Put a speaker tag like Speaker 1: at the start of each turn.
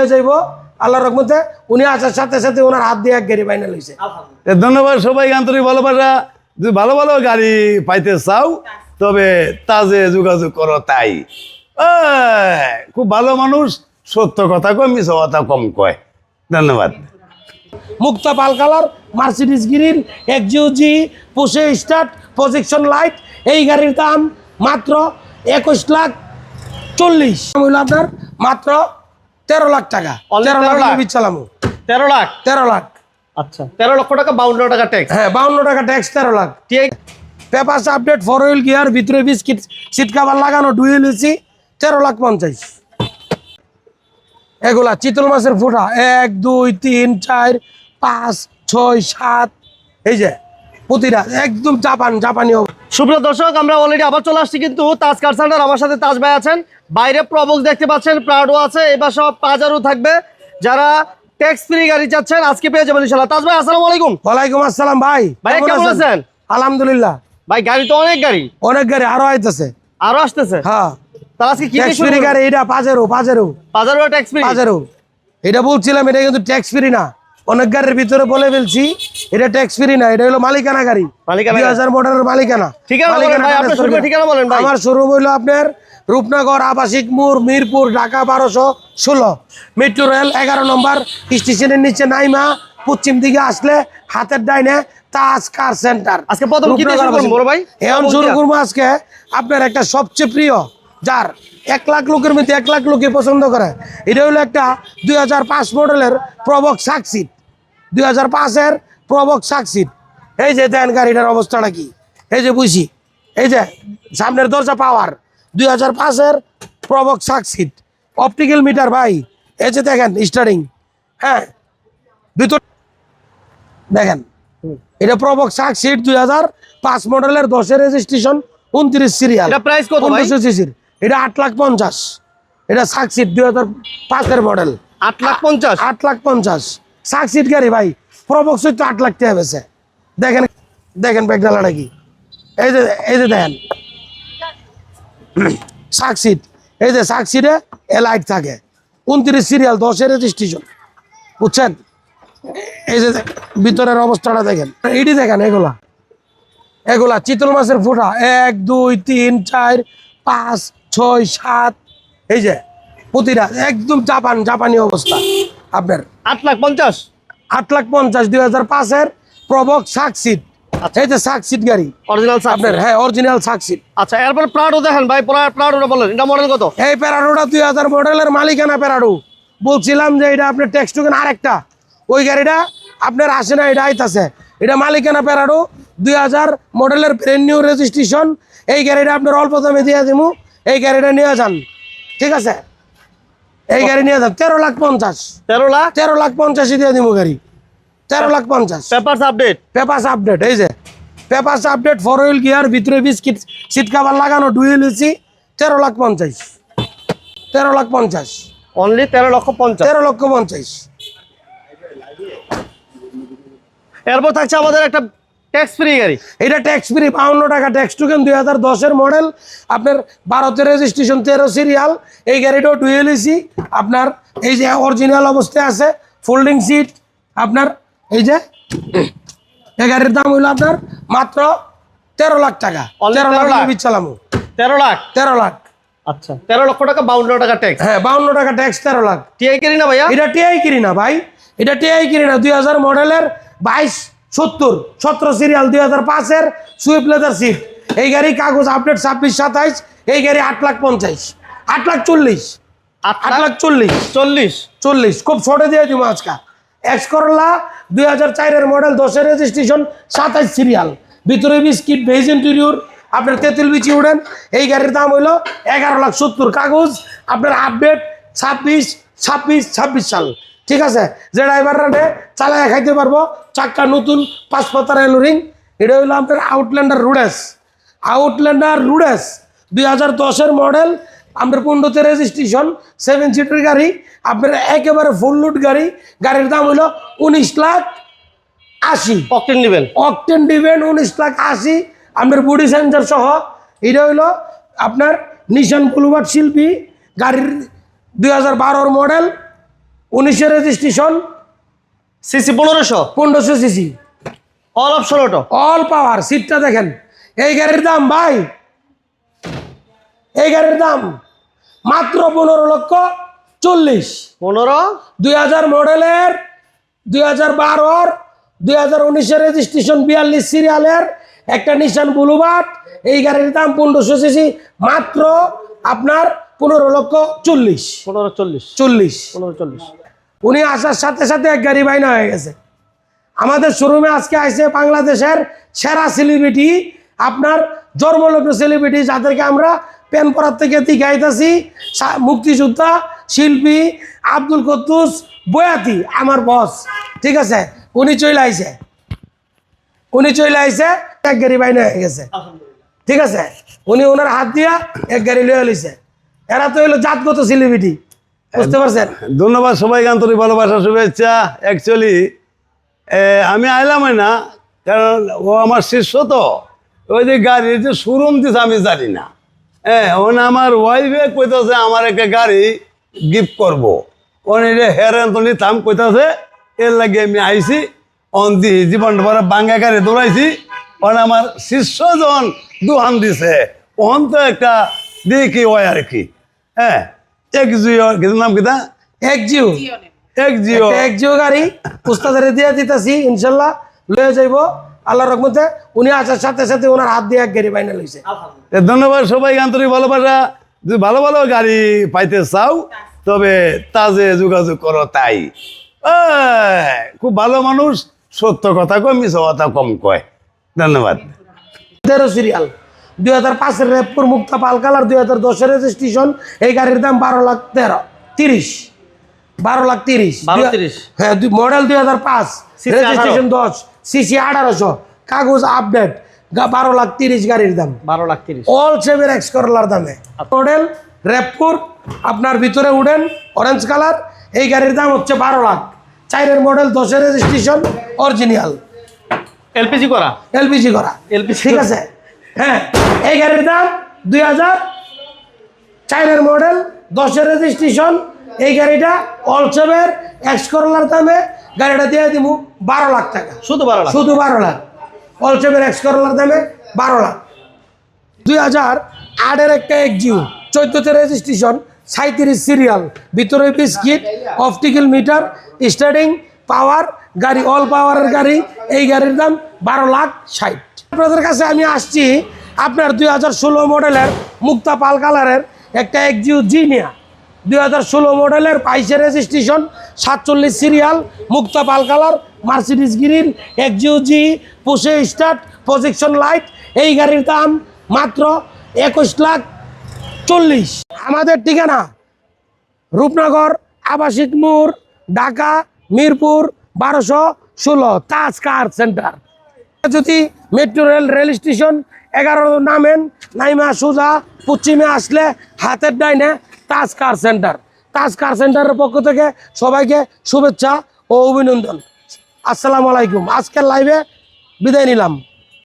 Speaker 1: হয়ে যাইব আল্লাহ রহমতে উনি আসার সাথে সাথে ওনার হাত দিয়ে এক গাড়ি বাইনা লইছে
Speaker 2: ধন্যবাদ সবাই আন্তরিক ভালোবাসা। যদি ভালো ভালো গাড়ি পাইতে চাও তবে তাজে যোগাযোগ করো তাই। খুব ভালো মানুষ সত্য কথা কয় মিছ কথা কম কয়। ধন্যবাদ।
Speaker 1: মুক্তা পাল কালার মার্সিডিস গিরির একজিওজি পুষে স্টার্ট প্রজেকশন লাইট এই গাড়ির দাম মাত্র একুশ লাখ চল্লিশ। আপনার মাত্র তেরো লাখ টাকা। তেরো লাখ
Speaker 3: লাখ?
Speaker 1: বিচ্ছালামো
Speaker 3: তেরো লাখ?
Speaker 1: তেরো লাখ।
Speaker 3: আচ্ছা তেরো লক্ষ টাকা বাউন্ন টাকা ট্যাক্স
Speaker 1: হ্যাঁ বাউন্ন টাকা ট্যাক্স তেরো lakh. Papers update four wheel gear ভিতরে বিস্কিট সিট কাভার লাগানো ডুয়েল এসি তেরো লাখ পঞ্চাশ। এগুলা চিতল মাছের ফুটা এক দুই তিন চার পাঁচ ছয় সাত এই যে। প্রতিটা একদম জাপান জাপানি।
Speaker 3: সুপ্রিয় দর্শক আমরা অলরেডি আবার চলে আসছি কিন্তু তাজ কার সেন্টার আমার সাথে তাজ ভাই আছেন। বাইরে প্রবক্স দেখতে পাচ্ছেন প্রাডো আছে এবার সব পাজারও থাকবে। যারা ট্যাক্স ফ্রি গাড়ি চাচ্ছেন আজকে পেয়ে যাবেন তাজ ভাই আসসালামু আলাইকুম।
Speaker 1: ওয়ালাইকুম আসসালাম ভাই।
Speaker 3: ভাই, কেমন আছেন?
Speaker 1: আলহামদুলিল্লাহ।
Speaker 3: ভাই গাড়ি তো অনেক গাড়ি।
Speaker 1: অনেক গাড়ি আরও আইতেছে।
Speaker 3: আরও আসতেছে?
Speaker 1: হ্যাঁ।
Speaker 3: তাহলে আজকে কি
Speaker 1: ট্যাক্স ফ্রি গাড়ি এটা Pajero Pajero
Speaker 3: Pajero tax free
Speaker 1: Pajero এটা বলছিলাম এটা কিন্তু ট্যাক্স ফ্রি না। অনেক গাড়ির ভিতরে বলে ফেলছি এটা ট্যাক্স ফ্রি না এটা হলো মালিকানা গাড়ি। দুই। হাজার মডেলের মালিকানা। আমার শোরুম হইল আপনার রূপনগর আবাসিক মোড় মিরপুর ঢাকা বারোশো ষোলো। মেট্রো রেল এগারো নম্বর স্টেশনের নিচে নাইমা পশ্চিম দিকে আসলে হাতের ডাইনে তাজ কার সেন্টার
Speaker 3: আজকে প্রথম কি দিয়ে করব বড় ভাই?
Speaker 1: এখন শুরু করব আজকে। আপনার একটা সবচেয়ে প্রিয় যার এক লাখ লোকের মধ্যে এক লাখ লোকে পছন্দ করে এটা হলো একটা দুই হাজার পাঁচ মডেলের প্রবক সাকসিট দুই হাজার পাঁচের প্রবক সাকসিট এই যে দেন গাড়িটার অবস্থাটা কি? এই যে বুঝি এই যে সামনের দরজা পাওয়ার দুই হাজার পাঁচের প্রবক সাকসিট অপটিক্যাল মিটার ভাই এই যে দেখেন স্টার্টিং হ্যাঁ ভিতর দেখেন এটা প্রবক শাক সিট দুই হাজার পাঁচ মডেলের দশের রেজিস্ট্রেশন উনত্রিশ সিরিয়াল
Speaker 3: price কত
Speaker 1: সিসির এটা আট লাখ পঞ্চাশ। এটা সাকসিট দুই হাজার পাঁচের মডেল।
Speaker 3: আট লাখ পঞ্চাশ?
Speaker 1: আট লাখ পঞ্চাশ। সাকসিট গাড়ি ভাই প্রবক তো আট লাখ টাকা বেছে দেখেন দেখেন ব্যাগডালাটা কি। এই যে এই যে দেখেন। শাক সিট এই যে শাক সিটে এ লাইট থাকে। উনত্রিশ সিরিয়াল দশের রেজিস্ট্রেশন বুঝছেন? এই যে ভিতরের অবস্থাটা দেখেন। এইটি দেখেন এগুলা। এগুলা চিতল মাছের ফোঁটা। এক দুই তিন চার পাঁচ ছয় সাত এই যে প্রতিটা একদম জাপান জাপানি অবস্থা। আপনার
Speaker 3: আট লাখ পঞ্চাশ?
Speaker 1: আট লাখ পঞ্চাশ দুই হাজার পাঁচের প্রবক সাকসিট এই যে সাকসিট গাড়ি।
Speaker 3: অরিজিনাল
Speaker 1: আপনার হ্যাঁ অরিজিনাল সাকসিট
Speaker 3: আচ্ছা এরপর প্রাডো দেখেন ভাই প্রাডোটা বলেন এটা মডেল কত?
Speaker 1: এই প্যারাডোটা দুই হাজার মডেলের মালিকানা প্যারাডো বলছিলাম যে এটা আপনার ট্যাক্স টোকেন আরেকটা। ওই গাড়িটা আপনার আসে না এটা আইতাছে। এটা মালিকানা প্যারাডো দুই হাজার মডেলের নিউ রেজিস্ট্রেশন এই গাড়িটা আপনার অল্প দামে দিয়ে দিমু। এই গাড়িটা নিয়ে যান। ঠিক আছে? এই গাড়ি নিয়ে যান। তেরো লাখ পঞ্চাশ।
Speaker 3: তেরো লাখ?
Speaker 1: তেরো লাখ পঞ্চাশই দিয়ে দিমু গাড়ি। তেরো লাখ পঞ্চাশ।
Speaker 3: Papers update?
Speaker 1: পেপারস আপডেট এই যে। Papers update four wheel gear ভিতরে বিস্কিট সিট কাভার লাগানো ডুয়েল এসি তেরো লাখ পঞ্চাশ। তেরো লাখ পঞ্চাশ।
Speaker 3: অনলি তেরো লক্ষ পঞ্চাশ।
Speaker 1: তেরো লক্ষ পঞ্চাশ।
Speaker 3: এরপর থাকছে আমাদের একটা ট্যাক্স ফ্রি গাড়ি।
Speaker 1: এটা ট্যাক্স ফ্রি বাউন্ন টাকা ট্যাক্স টোকেন দুই হাজার দশের মডেল আপনার ভারতের রেজিস্ট্রেশন তেরো সিরিয়াল এই গাড়িটাও ডুয়েল এসি আপনার এই যে অরিজিনাল অবস্থায় আছে ফোল্ডিং সিট আপনার এই যে এই গাড়ির দাম হইল আপনার মাত্র তেরো লাখ টাকা। তেরো লাখ? বিচ্ছালামো।
Speaker 3: তেরো লাখ?
Speaker 1: তেরো লাখ।
Speaker 3: আচ্ছা তেরো লক্ষ টাকা বাউন্ন টাকা ট্যাক্স
Speaker 1: হ্যাঁ বাউন্ন টাকা ট্যাক্স তেরো লাখ।
Speaker 3: টিআই গাড়ি না ভাইয়া?
Speaker 1: এটা টিআই কিনি না ভাই। এটা টিআই কিনি না দুই হাজার মডেলের বাইশ সত্তর সতেরো সিরিয়াল দুই হাজার পাঁচের সুইফট লেদার সিট এই গাড়ি কাগজ আপডেট ছাব্বিশ সাতাইশ এই গাড়ি আট লাখ পঞ্চাশ আট লাখ চল্লিশ
Speaker 3: আট লাখ
Speaker 1: চল্লিশ
Speaker 3: চল্লিশ।
Speaker 1: চল্লিশ খুব ছোটে দিয়ে দিব আজকা। এক্স করলা দুই হাজার চারের মডেল দশের রেজিস্ট্রেশন সাতাইশ সিরিয়াল ভিতরে বিস্কিট ভেজ ইন্টেরিয়র আপনার তেঁতুল বিচি উড়েন। এই গাড়ির দাম হইল এগারো লাখ সত্তর। কাগজ আপনার আপডেট ছাব্বিশ ছাব্বিশ ছাব্বিশ সাল। ঠিক আছে? যে ড্রাইভাররা নে চালায় খাইতে পারব চাক্কা নতুন পাঁচ পাতার এলোরিং এটা হইল আপনার আউটল্যান্ডার রুডেস আউটল্যান্ডার রুডেস দুই হাজার দশের মডেল আপনার পনেরোতে রেজিস্ট্রেশন সেভেন সিটের গাড়ি আপনার একেবারে ফুল লুট গাড়ি গাড়ির দাম হইল উনিশ লাখ আশি।
Speaker 3: অকটেন ডিভেন
Speaker 1: অকটেন ডিভেন উনিশ লাখ আশি আপনার বডি সেন্সার সহ এটা হইল আপনার নিশান বুলুবাট শিল্পী গাড়ির দুই হাজার বারোর মডেল উনিশের রেজিস্ট্রেশন?
Speaker 3: সিসি পনেরোশো?
Speaker 1: পনেরোশো CC.
Speaker 3: All option auto
Speaker 1: all power সিটটা দেখেন। এই গাড়ির দাম ভাই এই গাড়ির দাম মাত্র পনেরো লক্ষ চল্লিশ।
Speaker 3: পনেরো?
Speaker 1: দুই হাজার মডেলের দুই হাজার বারোর দুই হাজার উনিশের রেজিস্ট্রেশন বিয়াল্লিশ সিরিয়ালের একটা নিশান বুলুবাট এই গাড়ির দাম পনেরোশো সিসি মাত্র আপনার পনেরো লক্ষ চল্লিশ।
Speaker 3: পনেরো চল্লিশ।
Speaker 1: চল্লিশ।
Speaker 3: পনেরো চল্লিশ।
Speaker 1: উনি আসার সাথে সাথে এক গাড়ি বাইনা হয়ে গেছে। আমাদের শোরুমে আজকে আসছে বাংলাদেশের সেরা সেলিব্রিটি আপনার জন্মলগ্ন সেলিব্রিটি যাদেরকে আমরা পেন পড়ার থেকে দিঘাইতেছি মুক্তিযোদ্ধা, শিল্পী, আব্দুল কদ্দুস, বয়াতি, আমার বস ঠিক আছে? উনি চলে আইছে। উনি চলে আইছে, এক গাড়ি বাইনা হয়ে গেছে। ঠিক আছে? উনি ওনার হাত দিয়া এক গাড়ি লয়ে লইছে। এরা তো হলো জাতগত সেলিব্রিটি বুঝতে পারছেন?
Speaker 2: ধন্যবাদ সবাইকে আন্তরিক ভালোবাসা শুভেচ্ছা। অ্যাকচুয়ালি আমি আইলাম না কারণ ও আমার শিষ্য তো। ওই যে গাড়ির যে শোরুম দিছে আমি জানি না। হ্যাঁ ওন আমার ওয়াইফে কইতাছে আমার একটা গাড়ি গিফট করব। ওন এটা হেরান তো থাম কইতাছে এর লাগে আমি আইছি অন দি জীবন ভরা বাঙ্গা গাড়ি দৌড়াইছি। ওন আমার শিষ্য যখন দুহান দিছে। ওহন তো একটা দেখি ওই আর কি। হ্যাঁ এক জিও কিছু নাম কিতা?
Speaker 1: এক জিও
Speaker 2: এক জিও
Speaker 1: একটা এক জিও গাড়ি উস্তাদের দিয়ে দিতেছি ইনশাল্লাহ লয়ে যাইব। আল্লাহ রহমতে উনি আসার সাথে সাথে ওনার হাত দিয়ে এক গাড়ি বাইনা লইছে।
Speaker 2: ধন্যবাদ সবাইকে আন্তরিক ভালোবাসা। যদি ভালো ভালো গাড়ি পাইতে চাও তবে তাজে যোগাযোগ করো তাই। খুব ভালো মানুষ সত্য কথা কয় মিছ কথা কম কয়। ধন্যবাদ।
Speaker 1: তেরো সিরিয়াল। দুই হাজার পাঁচের রেপুর মুক্তা পাল কালার দুই হাজার দশের রেজিস্ট্রেশন এই গাড়ির দাম বারো লাখ তেরো তিরিশ। বারো লাখ তিরিশ। হ্যাঁ মডেল দুই হাজার পাঁচ রেজিস্ট্রেশন দশ সিসি আঠারোশো কাগজ আপডেট বারো লাখ তিরিশ গাড়ির দাম।
Speaker 3: বারো লাখ তিরিশ।
Speaker 1: অল সেভের এক্স করলার দামে। মডেল র্যাপপুর আপনার ভিতরে উডেন অরেঞ্জ কালার এই গাড়ির দাম হচ্ছে বারো লাখ। চারের মডেল দশের রেজিস্ট্রেশন অরিজিনাল
Speaker 3: এলপিজি করা?
Speaker 1: এলপিজি করা।
Speaker 3: LPG
Speaker 1: ঠিক আছে? হ্যাঁ এই গাড়ির দাম দুই হাজার। চারের মডেল দশের রেজিস্ট্রেশন এই গাড়িটা অল সেভের এক্স করলার দামে গাড়িটা দিয়ে দিব বারো লাখ টাকা।
Speaker 3: শুধু বারো লাখ।
Speaker 1: শুধু বারো লাখ। অলসেভের এক্স করলার দামে বারো লাখ। দুই হাজার আটের একটা এক জিও চোদ্দোতে রেজিস্ট্রেশন সাঁত্রিশ সিরিয়াল ভিতরে biscuit optical meter starting power গাড়ি অল পাওয়ারের গাড়ি এই গাড়ির দাম বারো লাখ ষাট। আপনাদের কাছে আমি আসছি আপনার দুই হাজার ষোলো মডেলের মুক্তা পাল কালারের একটা এক জিও জিনিয়া দুই হাজার ষোলো মডেলের বাইশে রেজিস্ট্রেশন, সাতচল্লিশ সিরিয়াল, মুক্তা পাল কালার মার্সিডিস গিরিল একজিও জি, পুষে স্টার্ট, প্রজেকশন লাইট, এই গাড়ির দাম মাত্র একুশ লাখ চল্লিশ। আমাদের ঠিকানা রূপনগর, আবাসিক মোড়, ঢাকা, মিরপুর, বারোশো ষোলো, তাজ কার সেন্টার। যদি মেট্রো রেল রেল স্টেশন এগারো নামেন, নাইমা, সোজা, পশ্চিমে আসলে হাতের ডাইনে তাজ কার সেন্টার তাজ কার সেন্টারের পক্ষ থেকে সবাইকে শুভেচ্ছা ও অভিনন্দন। আসসালামু আলাইকুম। আজকের লাইভে বিদায় নিলাম।